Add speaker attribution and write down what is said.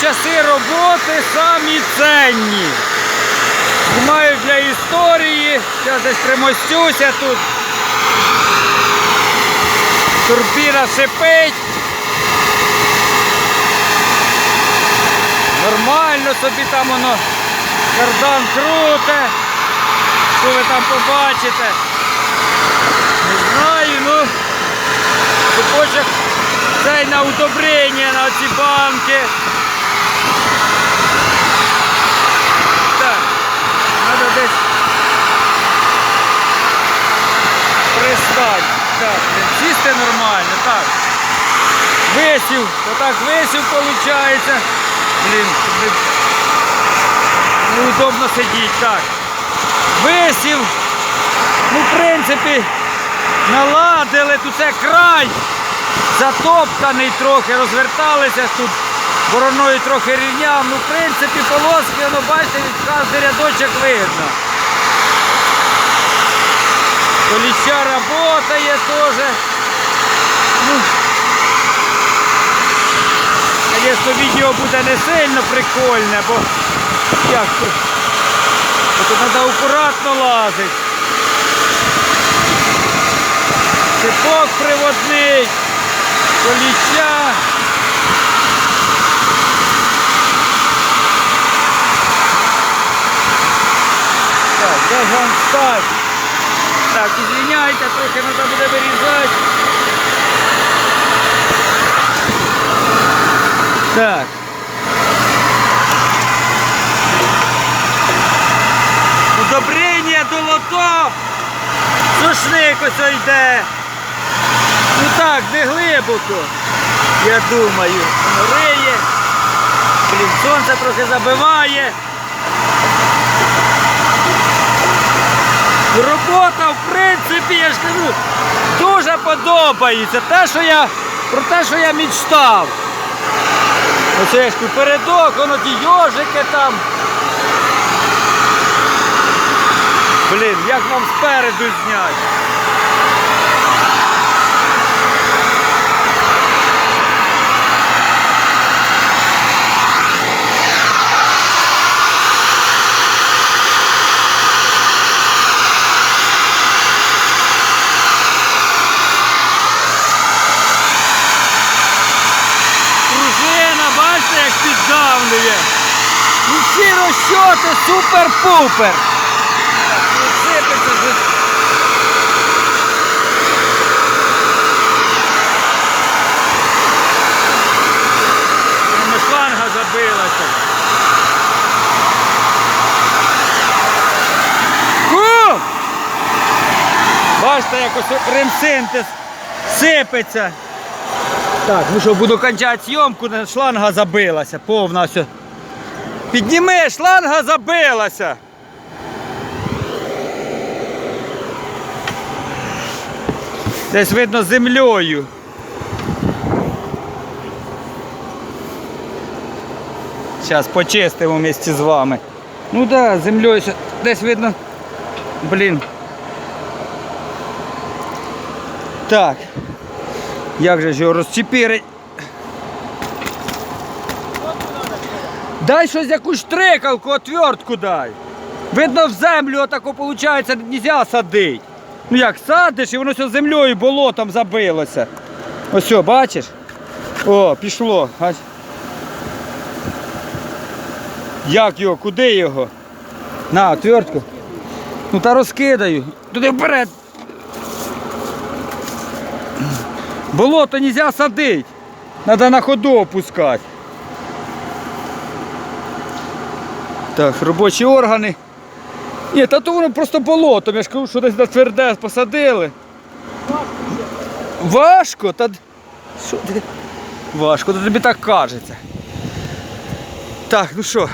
Speaker 1: часи роботи самі ценні. Знімаю для історії. Зараз десь примостюся тут. Турбіна шипить. Нормально собі там воно кардан круте. Що ви там побачите? Не знаю, ну цепочок цей на удобрення на ці банки. Так, треба десь пристати. Так, сісти нормально, так. Висів, отак висів виходить. Блін. Неудобно сидіти, так. Висів. Ну, в принципі, наладили, тут це край затоптаний трохи, розверталися тут бороною трохи рівняв. Ну, в принципі, полоски, воно бачите, від кожний рядочок видно. Поліща працює теж. Ну, Звісно, відео буде не сильно прикольне, бо як? Бо Тут треба акуратно. Цепок приводний, коліча. Так, де ж вам стать? Так, извиняйте, трохи треба буде вирізати. Так. Удобрення до лотов. Сушник ось йде. Ну так, не глибоко. Я думаю. Риє. Блін, сонце трохи забиває. Робота, в принципі, я ж кажу, дуже подобається. Те, що я, про те, що я мечтав. Оце ж кажу, передок, воно ті йожики там. Блін, як нам спереду зняти? Бачите, як піддавлює. Ну всі розчоти супер-пупер. Шланга забилася. Бачите, як ось ремсинтез сипеться. Так, ну що, буду кончати зйомку, шланга забилася, повна все. Підніми, шланга забилася. Десь видно землею. Зараз почистимо вместе з вами. Ну да, землею десь видно. Блін. Так. Як же ж його розчепірить? Дай щось якусь штрикалку, отвертку дай. Видно в землю отако виходить, не можна садити. Ну як садиш і воно все землею болотом забилося. Ось, бачиш? О, пішло. Як його? Куди його? На, отвертку. Ну та розкидаю. Туди вперед. Болото нельзя садить. Надо на ходу опускати. Так, робочі органи. Ні, та то воно просто болото. Я ж кажу, що десь на тверде посадили. Важко, та. Що? Важко, то тобі так кажеться. Так, ну що,